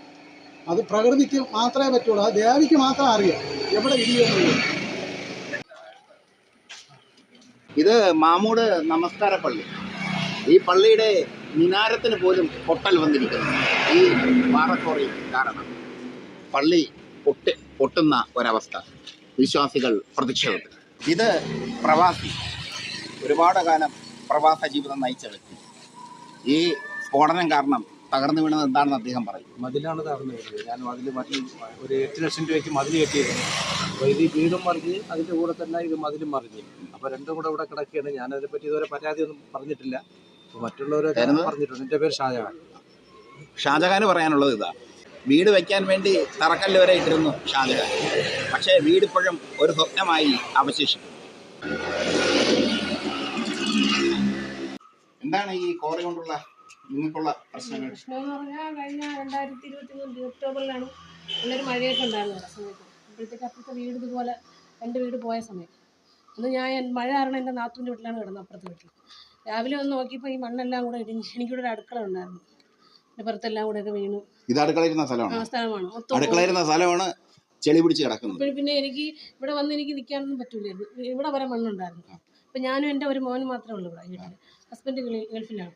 അത് പ്രകൃതിക്ക് മാത്രമേ പറ്റുള്ളൂ. അത് ദേവിക്ക് മാത്രം അറിയാം. എവിടെ ഇടിയുള്ളൂ ഇത് മാമൂട് നമസ്കാര പള്ളി. ഈ പള്ളിയുടെ മിനാരത്തിന് പോലും പൊട്ടൽ വന്നിരിക്കുന്നു. ഈ പാറക്കോറി കാരണം. പള്ളി പൊട്ടി പൊട്ടുന്ന ഒരവസ്ഥ. വിശ്വാസികൾ പ്രതിഷേധത്തിൽ ഇത് പ്രവാസി. ഒരുപാട് കാലം പ്രവാസ ജീവിതം നയിച്ച വ്യക്തി ഈ സ്ഫോടനം കാരണം തകർന്നു വീണത് എന്താണെന്ന് അദ്ദേഹം പറയും. മതിലാണ് തകർന്നു വീണത്. ഞാൻ മതിൽ മതിൽ ഒരു എട്ട് ലക്ഷം രൂപയ്ക്ക് മതിൽ കെട്ടിയിരുന്നു. അപ്പോൾ ഇത് വീടും മറിഞ്ഞ് അതിന്റെ കൂടെ തന്നെ ഇത് മതിലും മറിഞ്ഞ്. അപ്പോൾ രണ്ടും കൂടെ ഇവിടെ കിടക്കുകയാണ്. ഞാൻ അതിനെപ്പറ്റി ഇതുവരെ പരാതിയൊന്നും പറഞ്ഞിട്ടില്ല. അപ്പോൾ മറ്റുള്ളവരൊക്കെ പറഞ്ഞിട്ടുണ്ട്. എന്റെ പേര് ഷാജഹാൻ. ഷാജഹാന് പറയാനുള്ളത് ഇതാ. വീട് വയ്ക്കാൻ വേണ്ടി തറക്കല്ല് വരെ ഇട്ടിരുന്നു ഷാജഹാൻ. പക്ഷേ വീട് ഇപ്പോഴും ഒരു സ്വപ്നമായി അവശേഷിക്കും എന്താണ് ഈ കോറി കൊണ്ടുള്ള നിങ്ങൾക്കുള്ള പ്രശ്നങ്ങൾ? പ്രശ്നം എന്ന് പറഞ്ഞാൽ കഴിഞ്ഞ രണ്ടായിരത്തി ഇരുപത്തി മൂന്ന് ഒക്ടോബറിലാണ് നല്ലൊരു മഴയൊക്കെ ഉണ്ടായിരുന്നത് ആ സമയത്ത്. അപ്പോഴത്തേക്ക് അപ്പുറത്തെ വീട് ഇതുപോലെ രണ്ട് വീട് പോയ സമയത്ത്. അന്ന് ഞാൻ എൻ- മഴ കാരണം എന്റെ നാത്തൂന്റെ വീട്ടിലാണ് കിടന്നത് അപ്പുറത്തെ വീട്ടിൽ. രാവിലെ ഒന്ന് നോക്കിയപ്പോൾ ഈ മണ്ണെല്ലാം കൂടെ ഇടിഞ്ഞ് എനിക്കിവിടെ ഒരു അടുക്കള ഉണ്ടായിരുന്നു. എന്റെ പുറത്തെല്ലാം കൂടെയൊക്കെ വീണു. ഇത് അടുക്കളയിരുന്ന ആ സ്ഥലമാണ്. സ്ഥലമാണ് മൊത്തം അടുക്കളയിരുന്ന സ്ഥലമാണ് ചെളി പിടിച്ച് കിടക്കുന്നത്. പിന്നെ എനിക്ക് ഇവിടെ വന്ന് എനിക്ക് നിൽക്കാനൊന്നും പറ്റൂലായിരുന്നു. ഇവിടെ വരെ മണ്ണുണ്ടായിരുന്നു. അപ്പം ഞാനും എന്റെ ഒരു മോനും മാത്രമേ ഉള്ളൂ ഇവിടെ വീട്ടിൽ ഹസ്ബൻഡ് ഗൾഫിലാണ്.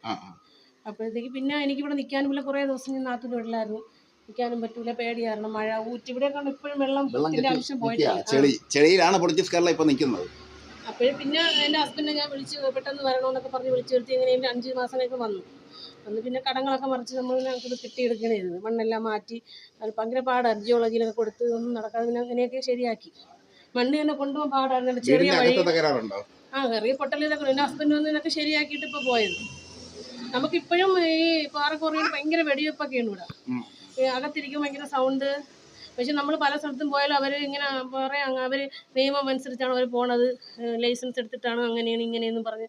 അപ്പോഴത്തേക്ക് പിന്നെ എനിക്കിവിടെ നിൽക്കാനും ഇല്ല. കുറേ ദിവസം ഞാൻ നാട്ടിൽ വീട്ടിലായിരുന്നു നിൽക്കാനും പറ്റൂല പേടിയായിരുന്നു മഴ ഊറ്റി. ഇവിടെ കൊണ്ട് ഇപ്പോഴും വെള്ളം അംശം ചെളിയിലാണ് പൊളിറ്റിക്സ് കേരള ഇപ്പൊ നിൽക്കുന്നത്. അപ്പോഴും പിന്നെ എന്റെ ഹസ്ബൻഡിനെ ഞാൻ വിളിച്ച് പെട്ടെന്ന് വരണമെന്നൊക്കെ പറഞ്ഞ് വിളിച്ചു വരുത്തി. എങ്ങനെയും അഞ്ച് മാസമൊക്കെ വന്നു. അന്ന് പിന്നെ കടങ്ങളൊക്കെ മറിച്ച് നമ്മൾ ഞങ്ങൾക്ക് കെട്ടിയെടുക്കണേ ചെയ്തത്. മണ്ണെല്ലാം മാറ്റി ഭയങ്കര പാടായിരുന്നു ജിയോളജിയിലൊക്കെ കൊടുത്ത് ഒന്നും നടക്കാതെ പിന്നെ അങ്ങനെയൊക്കെ ശരിയാക്കി. മണ്ണ് തന്നെ കൊണ്ടുപോകാൻ പാടായിരുന്നു ചെറിയ വഴി. ആ ചെറിയ പൊട്ടലിതൊക്കെ എന്റെ ഹസ്ബൻഡ് വന്ന് ഇതൊക്കെ ശരിയാക്കിയിട്ട് ഇപ്പോൾ പോയത്. നമുക്കിപ്പോഴും ഈ പാറക്കോറിയിൽ ഭയങ്കര വെടിവെപ്പൊക്കെയാണ് ഇവിടെ. അകത്തിരിക്കും ഭയങ്കര സൗണ്ട് പക്ഷെ നമ്മൾ പല സ്ഥലത്തും പോയാലും അവർ ഇങ്ങനെ പറയാം അവർ നിയമം അനുസരിച്ചാണ് അവർ പോണത്. ലൈസൻസ് എടുത്തിട്ടാണ് അങ്ങനെയാണ് ഇങ്ങനെയെന്നും പറഞ്ഞ്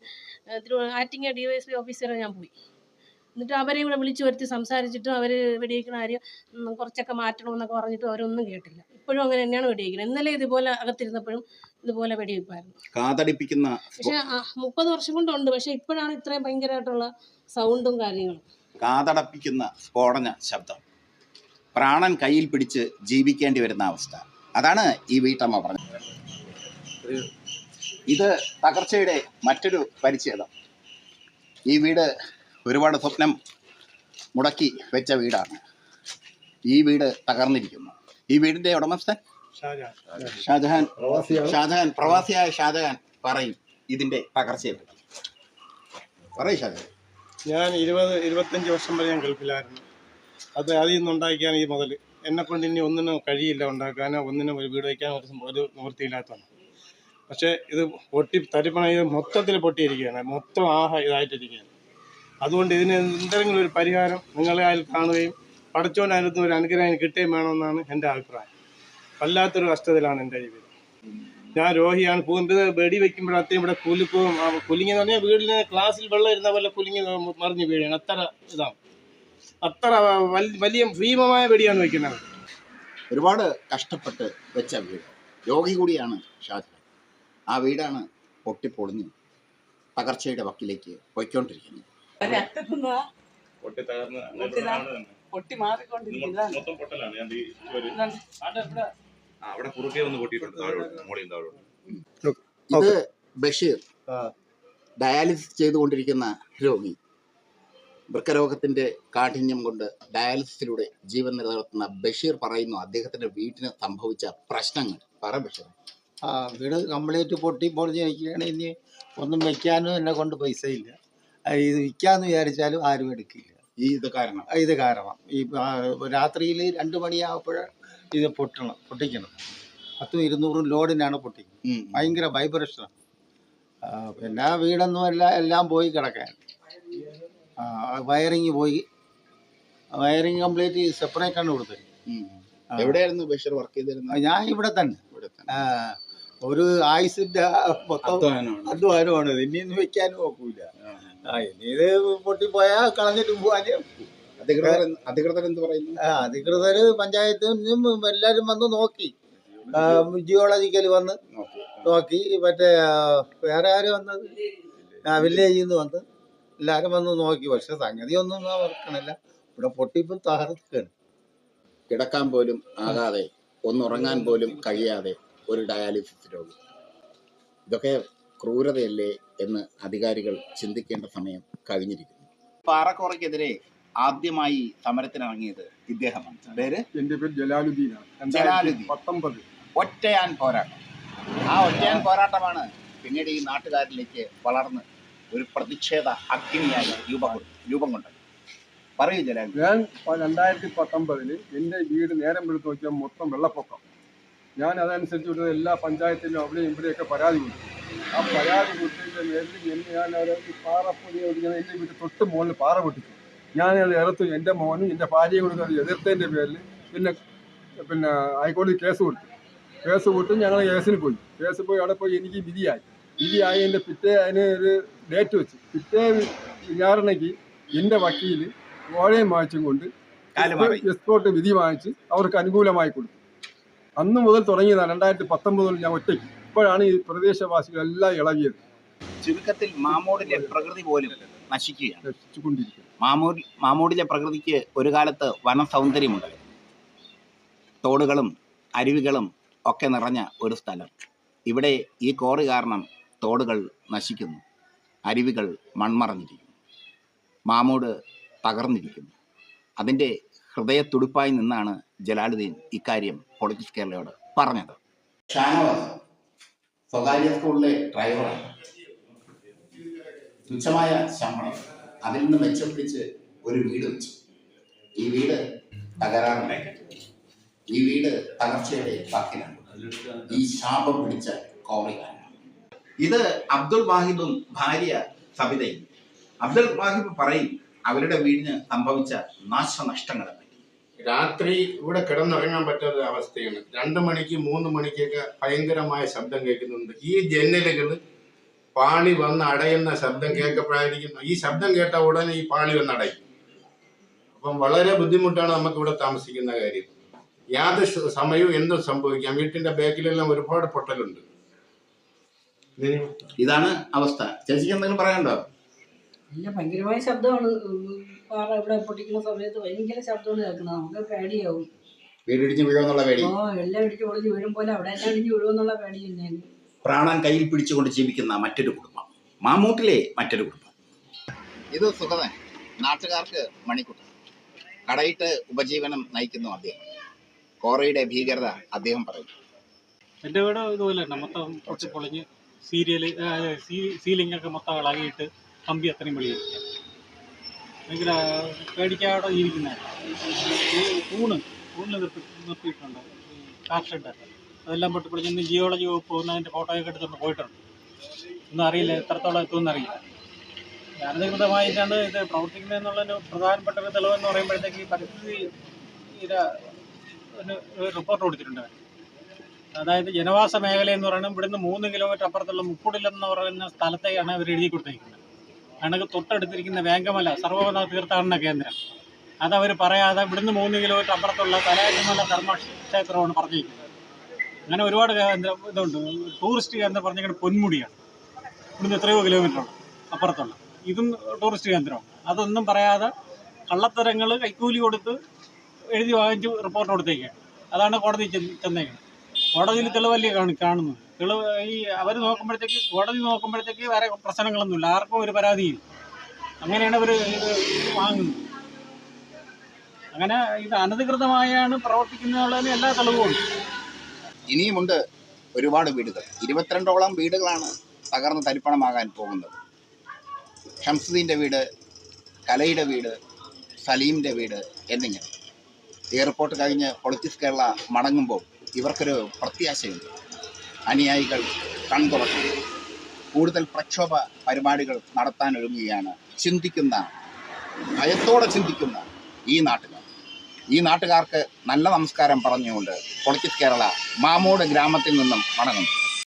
acting D Y S P ഓഫീസറെ ഞാൻ പോയി. എന്നിട്ട് അവരെ ഇവിടെ വിളിച്ചു വരുത്തി സംസാരിച്ചിട്ടും അവർ വെടിയേക്കുന്ന കാര്യം കുറച്ചൊക്കെ കുറച്ചൊക്കെ മാറ്റണമെന്നൊക്കെ പറഞ്ഞിട്ടും അവരൊന്നും കേട്ടില്ല. ഇപ്പോഴും അങ്ങനെ തന്നെയാണ് വെടിയിക്കുന്നത് ഇന്നലെ ഇതുപോലെ അകത്തിരുന്നപ്പോഴും ഇതുപോലെ വെടിവെപ്പായിരുന്നു. കാതടിപ്പിക്കുന്ന പക്ഷെ മുപ്പത് വർഷം കൊണ്ടുണ്ട്. പക്ഷെ ഇപ്പോഴാണ് ഇത്രയും ഭയങ്കരമായിട്ടുള്ള സൗണ്ടും കാര്യങ്ങളും. കാതടപ്പിക്കുന്ന സ്ഫോടന ശബ്ദം. പ്രാണൻ കയ്യിൽ പിടിച്ച് ജീവിക്കേണ്ടി വരുന്ന അവസ്ഥ. അതാണ് ഈ വീട്ടമ്മ പറഞ്ഞത്. ഇത് തകർച്ചയുടെ മറ്റൊരു പരിച്ഛേദം. ഈ വീട് ഒരുപാട് സ്വപ്നം മുടക്കി വെച്ച വീടാണ്. ഈ വീട് തകർന്നിരിക്കുന്നു. ഈ വീടിന്റെ ഉടമസ്ഥൻ? ഷാജഹാൻ. ഷാജഹാൻ. പ്രവാസിയായ ഷാജഹാൻ പറയും ഇതിന്റെ തകർച്ചയെ പറ്റി. പറയും ഷാജഹാൻ. ഞാൻ ഇരുപത് ഇരുപത്തഞ്ച് വർഷം വരെ ഞാൻ ഗൾഫിലായിരുന്നു. അത് അതിൽ നിന്നുണ്ടാക്കിയാണ് ഈ മുതൽ എന്നെ കൊണ്ട് ഇനി ഒന്നിനും കഴിയില്ല ഉണ്ടാക്കാനോ ഒന്നിനും ഒരു വീട് വയ്ക്കാനോ ഒരു ഒരു നിവൃത്തിയില്ലാത്തതാണ്. പക്ഷേ ഇത് പൊട്ടി തരിപ്പണ ഇത് മൊത്തത്തിൽ പൊട്ടിയിരിക്കുകയാണ്. മൊത്തം ആഹ ഇതായിട്ടിരിക്കുകയാണ്. അതുകൊണ്ട് ഇതിന് എന്തെങ്കിലും ഒരു പരിഹാരം നിങ്ങളെ അതിൽ കാണുകയും പടച്ചോനായിരുന്നു ഒരു അനുഗ്രഹം കിട്ടുകയും വേണമെന്നാണ് എന്റെ അഭിപ്രായം. വല്ലാത്തൊരു കഷ്ടത്തിലാണ് എന്റെ ജീവിതം. ഞാൻ രോഹിയാണ്. പൂവിന്റെ വെടി വെക്കുമ്പോഴത്തേയും ഇവിടെ കുലുക്കും ആ കുലുങ്ങി എന്ന് പറഞ്ഞാൽ വീട്ടിൽ ക്ലാസ്സിൽ വെള്ളം ഇരുന്ന പോലെ കുലുങ്ങി മറിഞ്ഞ് വീഴുകയാണ്. അത്ര ഇതാണ്. അത്ര വലിയ ഭീമമായ വെടിയാണ് വെക്കുന്നത്. ഒരുപാട് കഷ്ടപ്പെട്ട് വെച്ച വീട്. രോഗി കൂടിയാണ് ഷാജി. ആ വീടാണ് പൊട്ടിപ്പൊളിഞ്ഞ് തകർച്ചയുടെ വക്കിലേക്ക് പോയിക്കൊണ്ടിരിക്കുന്നത്. പൊട്ടി മൊത്തം പൊട്ടലാണ്. ഞാൻ അവിടെ ഒന്ന് പൊട്ടിയിട്ടുണ്ട്. താഴോട്ട് മോളിൽ താഴോട്ട്. ഇത് ബഷീർ ഡയാലിസിസ് ചെയ്തുകൊണ്ടിരിക്കുന്ന രോഗി. വൃക്കരോഗത്തിന്റെ കാഠിന്യം കൊണ്ട് ഡയാലിസിസിലൂടെ ജീവൻ നിലനിർത്തുന്ന ബഷീർ പറയുന്നു അദ്ദേഹത്തിന്റെ വീട്ടിന് സംഭവിച്ച പ്രശ്നങ്ങൾ. പറ ബഷീർ ആ വീട് കംപ്ലീറ്റ് പൊട്ടി പൊളിഞ്ഞ് നിൽക്കുകയാണ് ഇനി ഒന്നും വെക്കാനും എന്നെ കൊണ്ട് പൈസ ഇല്ല ആ, ഇത് വിൽക്കാന്ന് വിചാരിച്ചാലും ആരും എടുക്കില്ല. ഈ ഇത് കാരണം. ഇത് കാരണം. ഈ രാത്രിയിൽ രണ്ട് മണിയാകുമ്പോൾ ഇത് പൊട്ടണം പൊട്ടിക്കണം. പത്തും ഇരുന്നൂറും ലോഡിനാണ് പൊട്ടിക്കുന്നത്. ഭയങ്കര വൈബ്രേഷനാണ് പിന്നെ വീടൊന്നും എല്ലാം എല്ലാം പോയി കിടക്കാൻ. വയറിങ് പോയി. വയറിങ് കംപ്ലീറ്റ് സെപ്പറേറ്റ് ആണ് കൊടുത്തത്. എവിടെയായിരുന്നു ബഷീർ വർക്ക് ചെയ്തിരുന്നത്? ഞാൻ ഇവിടെ തന്നെ. ഒരു ആയുസിന്റെ മൊത്തം അധ്വാനമാണ്. ഇനിയൊന്നും വെക്കാനും നോക്കൂല ആ. ഇനി ഇത് പൊട്ടിപ്പോയാൽ കളഞ്ഞിട്ട് പോവാനേ. അധികൃതർ അധികൃതർ എന്ത് പറയുന്നു? വന്ന് നോക്കി. ജിയോളജിക്കൽ വന്ന് നോക്കി. മറ്റേ വേറെ ആരും വന്നത്? ആ വില്ലേജിൽ നിന്ന് വന്ന് എല്ലാരും വന്ന് നോക്കി. പക്ഷെ സംഗതി ഒന്നും വർക്കണില്ല ഇവിടെ പൊട്ടിപ്പം തകർക്കാണ്. കിടക്കാൻ പോലും ആകാതെ ഒന്നുറങ്ങാൻ പോലും കഴിയാതെ ഒരു ഡയാലിസിസ് രോഗി ഇതൊക്കെ ക്രൂരതയല്ലേ? എന്ന് അധികാരികൾ ചിന്തിക്കേണ്ട സമയം കഴിഞ്ഞിരിക്കുന്നു. പാറക്കോറയ്ക്കെതിരെ ആദ്യമായി സമരത്തിനിറങ്ങിയത് ഇദ്ദേഹമാണ്. പേര്? എന്റെ പേര് ജലാലുദ്ദീനാണ്. ജലാലുദ്ദീൻ. പത്തൊമ്പത്. ഒറ്റയാൻ പോരാട്ടം. ആ ഒറ്റയാൻ പോരാട്ടമാണ് പിന്നീട് ഈ നാട്ടുകാരിലേക്ക് വളർന്ന് ഒരു പ്രതിഷേധ അഗ്നിയായി രൂപം രൂപം കൊണ്ടത്. പറയൂ ജലാൽ ഞാൻ രണ്ടായിരത്തി പത്തൊമ്പതിൽ എന്റെ വീട് നേരം എടുത്ത് നോക്കിയാൽ മൊത്തം വെള്ളപ്പൊക്കം. ഞാൻ അതനുസരിച്ച് എല്ലാ പഞ്ചായത്തിലും അവിടെയും ഇവിടെയൊക്കെ പരാതി കൊടുത്തു. ആ പരാതി കൊടുത്തിട്ട് നേരിൽ എന്നെ ഞാൻ ഒരു പാറപ്പൊടി ഒടിക്കുന്ന എന്റെ വീട്ടിൽ തൊട്ട് മുകളിൽ പാറ പൊട്ടിച്ചു. ഞാൻ അത് എതിർത്തു എന്റെ മോനും എന്റെ ഭാര്യയും കൂടി അത് എതിർത്തതിന്റെ പേരിൽ പിന്നെ പിന്നെ ഹൈക്കോടതി കേസ് കൊടുത്തു. കേസ് കൊടുത്ത് ഞങ്ങൾ കേസിന് പോയി. കേസ് പോയി അവിടെ പോയി എനിക്ക് വിധിയായി. വിധിയായി എന്റെ പിറ്റേ അതിന് ഒരു ഡേറ്റ് വെച്ച്. പിറ്റേ വിചാരണയ്ക്ക് എന്റെ വക്കീൽ ഓഴയും വാങ്ങിച്ചും കൊണ്ട്. എസ്പോർട്ട് വിധി വാങ്ങിച്ച് അവർക്ക് അനുകൂലമായി കൊടുത്തു. അന്ന് മുതൽ തുടങ്ങിയതാണ് രണ്ടായിരത്തി പത്തൊമ്പത് മുതൽ ഞാൻ ഒറ്റയ്ക്ക്. ഇപ്പോഴാണ് ഈ പ്രദേശവാസികളെല്ലാം ഇളകിയത്. ചുരുക്കത്തിൽ മാമോടിലെ പ്രകൃതി പോലും നശിക്കുകയാണ്. മാമൂട് മാമൂടിലെ പ്രകൃതിക്ക് ഒരു കാലത്ത് വന സൗന്ദര്യമുണ്ടായിരുന്നു തോടുകളും അരുവികളും ഒക്കെ നിറഞ്ഞ ഒരു സ്ഥലം. ഇവിടെ ഈ കോറി കാരണം തോടുകൾ നശിക്കുന്നു. അരുവികൾ മൺമറഞ്ഞിരിക്കുന്നു. മാമൂട് തകർന്നിരിക്കുന്നു. അതിന്റെ ഹൃദയത്തുടിപ്പായി നിന്നാണ് ജലാലുദ്ദീൻ ഇക്കാര്യം പൊളിറ്റിക്സ് കേരളയോട് പറഞ്ഞത്. ഷാനവാസ് സ്വകാര്യ സ്കൂളിലെ ഡ്രൈവറാണ്. തുച്ഛമായ ശമ്പളം. അതിൽ നിന്ന് മെച്ചപ്പിടിച്ച് ഒരു വീട് വെച്ചു. ഈ വീട് തകരാറുണ്ടായി ഈ വീട് തകർച്ചയുടെ വാക്കിലാണ് ഈ ശാപം പിടിച്ച കോറി ഇത് അബ്ദുൾ വാഹിദും ഭാര്യ സബിതയും. അബ്ദുൾ വാഹിദ് പറയും അവരുടെ വീടിന് സംഭവിച്ച നാശനഷ്ടങ്ങളെ രാത്രി ഇവിടെ കിടന്നുറങ്ങാൻ പറ്റാത്ത അവസ്ഥയാണ്. രണ്ട് മണിക്ക് മൂന്ന് മണിക്കൊക്കെ ഭയങ്കരമായ ശബ്ദം കേൾക്കുന്നുണ്ട്. ഈ ജനലുകൾ പാളി വന്ന് അടയുന്ന ശബ്ദം കേൾക്കപ്പോഴായിരിക്കും ഈ ശബ്ദം കേട്ട ഉടനെ ഈ പാളി വന്ന് അടയും. അപ്പം വളരെ ബുദ്ധിമുട്ടാണ് നമുക്ക് ഇവിടെ താമസിക്കുന്ന കാര്യം. യാതൊരു സമയവും എന്തും സംഭവിക്കാം. വീട്ടിന്റെ ബാക്കിലെല്ലാം ഒരുപാട് പൊട്ടലുണ്ട്. ഇതാണ് അവസ്ഥ. ചേച്ചിക്ക് എന്തെങ്കിലും പറയാനുണ്ടോ? ഭയങ്കരമായ ശബ്ദമാണ്. പാറ ഇവിടെ പൊട്ടിക്കുന്ന സമയത്ത് ഭയങ്കര ശബ്ദമാണ് കേൾക്കുന്നത്. നമുക്ക് പേടിയാവും. വീടിടിച്ച് വീഴുമെന്നുള്ള പേടി. ഓ എല്ലാം ഇടിച്ച് പൊളിഞ്ഞ് വീഴുമ്പോൾ പോലെ അവിടെ എല്ലാം ഇടിഞ്ഞ് വീഴുമെന്നുള്ള പേടി തന്നെയാണ് പ്രാണൻ കയ്യിൽ പിടിച്ചുകൊണ്ട് ജീവിക്കുന്ന മറ്റൊരു കുടുംബം. മാമൂട്ടിലെ മറ്റൊരു കുടുംബം. ഇത് സുഖതൻ നാട്ടുകാർക്ക് മണിക്കുട്ടൻ കടയിട്ട് ഉപജീവനം നയിക്കുന്നു അദ്ദേഹം. കോറയുടെ ഭീകരത അദ്ദേഹം പറയും എന്റെ വീട് ഇതുപോലെ തന്നെ. മൊത്തം പൊട്ടി പൊളിഞ്ഞ് സീരിയൽ സീലിംഗ് ഒക്കെ മൊത്തം ഇളകിയിട്ട് കമ്പി അത്രയും വെളിയിൽ ഭയങ്കര പേടിക്കാതെ ജീവിക്കുന്നതാണ് ഈ തൂണ് തൂണിൽ നിർത്തി നിർത്തിയിട്ടുണ്ട്. ഈ കാർ ഷെഡൊക്കെ അതെല്ലാം പൊട്ടി പൊളിഞ്ഞ് ജിയോളജി വകുപ്പ് പോകുന്ന അതിന്റെ ഫോട്ടോയൊക്കെ എടുത്തുകൊണ്ട് പോയിട്ടുണ്ട്. ഒന്നും അറിയില്ല എത്രത്തോളം എത്തുമെന്ന് അറിയില്ല. അനധികൃതമായിട്ടാണ് ഇത് പ്രവർത്തിക്കുന്നത് എന്നുള്ളതിന് പ്രധാനപ്പെട്ട ഒരു തെളിവെന്ന് പറയുമ്പോഴത്തേക്ക് ഈ പരിസ്ഥിതി റിപ്പോർട്ട് കൊടുത്തിട്ടുണ്ട്. അതായത് ജനവാസ മേഖല എന്ന് പറയുന്നത് ഇവിടുന്ന് മൂന്ന് കിലോമീറ്റർ അപ്പുറത്തുള്ള മുക്കുടിലെന്ന് പറയുന്ന സ്ഥലത്തെയാണ് അവർ എഴുതി കൊടുത്തിരിക്കുന്നത്. കണക്ക് തൊട്ടടുത്തിരിക്കുന്ന വേങ്കമല സർവമത തീർത്ഥാടന കേന്ദ്രം. അതവർ പറയാതെ ഇവിടുന്ന് മൂന്ന് കിലോമീറ്റർ അപ്പുറത്തുള്ള കലാശമല ധർമ്മക്ഷേത്രമാണ് പറഞ്ഞിരിക്കുന്നത്. അങ്ങനെ ഒരുപാട് ഇതുണ്ട്. ടൂറിസ്റ്റ് കേന്ദ്രം പറഞ്ഞിങ്ങനെ പൊന്മുടിയാണ്. ഇവിടുന്ന് എത്രയോ കിലോമീറ്ററാണ് അപ്പുറത്തുള്ള. ഇതും ടൂറിസ്റ്റ് കേന്ദ്രമാണ്. അതൊന്നും പറയാതെ കള്ളത്തരങ്ങൾ കൈക്കൂലി കൊടുത്ത് എഴുതി വാങ്ങിച്ച് റിപ്പോർട്ട് കൊടുത്തേക്കാണ്. അതാണ് കോടതി ചെന്നേക്കുന്നത് കോടതിയിൽ തെളിവല്ലേ കാണി കാണുന്നത്? തെളിവ് ഈ അവർ നോക്കുമ്പോഴത്തേക്ക് കോടതി നോക്കുമ്പോഴത്തേക്ക് വേറെ പ്രശ്നങ്ങളൊന്നുമില്ല. ആർക്കും ഒരു പരാതിയില്ല. അങ്ങനെയാണ് ഇവർ ഇത് വാങ്ങുന്നത്. അങ്ങനെ ഇത് അനധികൃതമായാണ് പ്രവർത്തിക്കുന്നതിന് എല്ലാ തെളിവും ഇനിയുമുണ്ട് ഒരുപാട് വീടുകൾ. ഇരുപത്തിരണ്ടോളം വീടുകളാണ് തകർന്ന് തരിപ്പണമാകാൻ പോകുന്നത്. ഷംസുദ്ദീന്റെ വീട് കലയുടെ വീട് സലീമിന്റെ വീട് എന്നിങ്ങനെ. എയർപോർട്ട് കഴിഞ്ഞ് പൊളിറ്റിക്സ് കേരള മടങ്ങുമ്പോൾ ഇവർക്കൊരു പ്രത്യാശയുണ്ട്. അനുയായികൾ കൺതുറക്കും കൂടുതൽ പ്രക്ഷോഭ പരിപാടികൾ നടത്താൻ ഒരുങ്ങുകയാണ്. ചിന്തിക്കുന്ന ഭയത്തോടെ ചിന്തിക്കുന്ന ഈ നാട്ടുകാർ. ഈ നാട്ടുകാർക്ക് നല്ല നമസ്കാരം പറഞ്ഞുകൊണ്ട് പൊളിറ്റിക്സ് കേരള മാമൂട് ഗ്രാമത്തിൽ നിന്നും മടങ്ങുന്നു.